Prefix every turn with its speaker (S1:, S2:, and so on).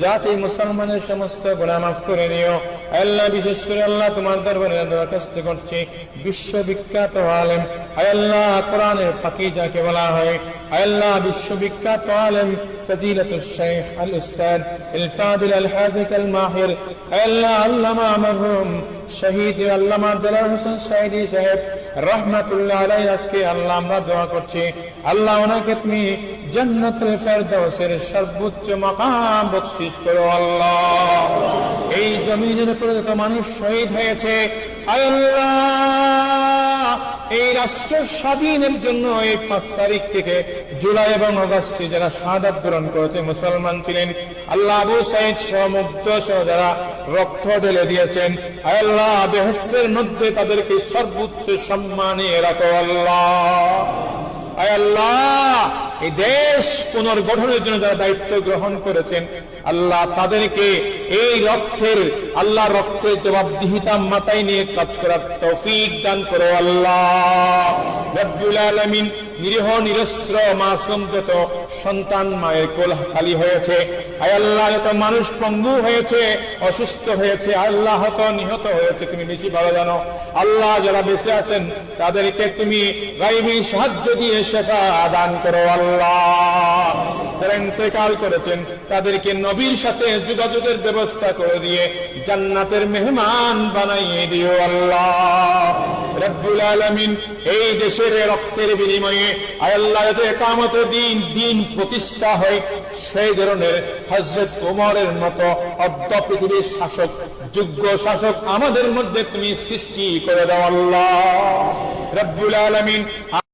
S1: জাতি মুসলমানের সমস্ত গুনাহ মাফ করে দিও আল্লাহ বিশেষ করে আল্লাহ তোমার দরবারে দরখাস্ত করছি বিশ্ববিখ্যাত আলেম আয় আল্লাহ কোরআনের পাখি যাকে বলা হয় আয় আল্লাহ বিশ্ববিখ্যাত আলেম فضيلة الشيخ الأستاذ الفاضل الحاجة الماهر আল্লাহ আল্লামা মরহুম শহীদ আল্লামা আব্দুল্লাহ হোসেন সাইদি সাহেব রহমাতুল্লাহ আলাই আজকে আল্লাহ আমরা দোয়া করছি আল্লাহ ওনাকে তুমি জান্নাতুল ফেরদাউসের সর্বোচ্চ মাকাম বকশিশ করো আল্লাহ। এই জমিনের উপরে যত মানুষ শহীদ হয়েছে আল্লাহ, এই রাষ্ট্র স্বাধীনের জন্য এই পাঁচ তারিখ থেকে জুলাই এবং অগস্টে যারা শাহাদাত বরণ করেছে, মুসলমান ছিলেন, আল্লাহ আবু সাইদ সহ সহ যারা রক্ত ঢেলে দিয়েছেন আল্লাহ বেহস্যের মধ্যে তাদেরকে সর্বোচ্চ সম্মানে রাখো আল্লাহ। আল্লাহ এই দেশ পুনর্গঠনের জন্য যারা দায়িত্ব গ্রহণ করেছেন, আল্লাহ তাদেরকে এই রক্তের, আল্লাহ রক্তের জবাবদিহিতা মাথায় নিয়ে কাজ করার তৌফিক দান করো আল্লাহ। রব্বুল আলমিন নিরীহ, নিরস্ত্র, মাসুম যত সন্তান মায়ের কোল খালি হয়েছে আল্লাহ যত মানুষ পঙ্গু হয়েছে, অসুস্থ হয়েছে আল্লাহ হত নিহত হয়েছে, তুমি বেশি ভালো জানো। আল্লাহ যারা বেঁচে আছেন, তাদেরকে তুমি গাইবী সাহায্য দিয়ে সেটা আদান করো আল্লাহ। যারা ইন্তেকাল করেছেন, তাদেরকে নবীর সাথে যোগাযোগের ব্যবস্থা করে দিয়ে জান্নাতের মেহমান বানাইয়ে দিও আল্লাহ। রব্বুল আলামিন এই দেশের রক্তের বিনিময়ে আল্লাহ, যাতে একামত দিন দিন প্রতিষ্ঠা হয়, সেই ধরনের হজরত ওমরের মতো অদ্য পৃথিবীর শাসক, যোগ্য শাসক আমাদের মধ্যে তুমি সৃষ্টি করে দাও আল্লাহ। রব্বুল আলামিন